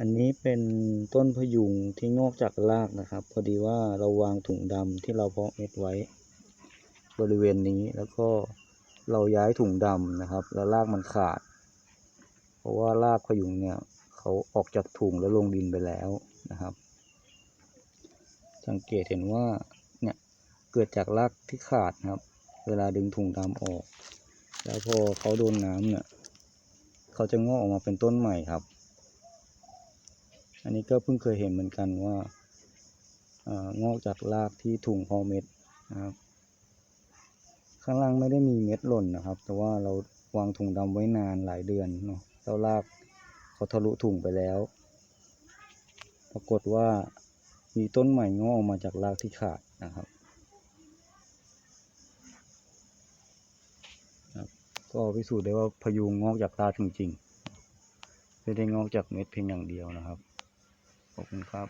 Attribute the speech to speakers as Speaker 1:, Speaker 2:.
Speaker 1: อันนี้เป็นต้นพยุงที่งอกจากรากนะครับ พอดีว่าเราวางถุงดำที่เราเพาะเม็ดไว้ บริเวณนี้แล้วก็เราย้ายถุงดำนะครับ แล้วรากมันขาด เพราะว่ารากพยุงเนี่ยเขาออกจากถุงแล้วลงดินไปแล้วนะครับ สังเกตเห็นว่าเนี่ยเกิดจากรากที่ขาดครับ เวลาดึงถุงดำออก แล้วพอเขาโดนน้ำเนี่ยเขาจะงอกออกมาเป็นต้นใหม่ครับ อันนี้ก็เพิ่งเคยเห็นเหมือนกันว่าอ่องอกจากรากที่ถุงพอเม็ดนะครับ ข้างล่างไม่ได้มีเม็ดหล่นนะครับ แต่ว่าเราวางถุงดำไว้นานหลายเดือนเนาะแล้วรากเขาทะลุถุงไปแล้ว ปรากฏว่ามีต้นใหม่งอกออกมาจากรากที่ขาดนะครับครับก็พิสูจน์ได้ว่าพยุงงอกจากรากจริงๆไม่ได้งอกจากเม็ดเพียงอย่างเดียวนะครับ ขอบคุณครับ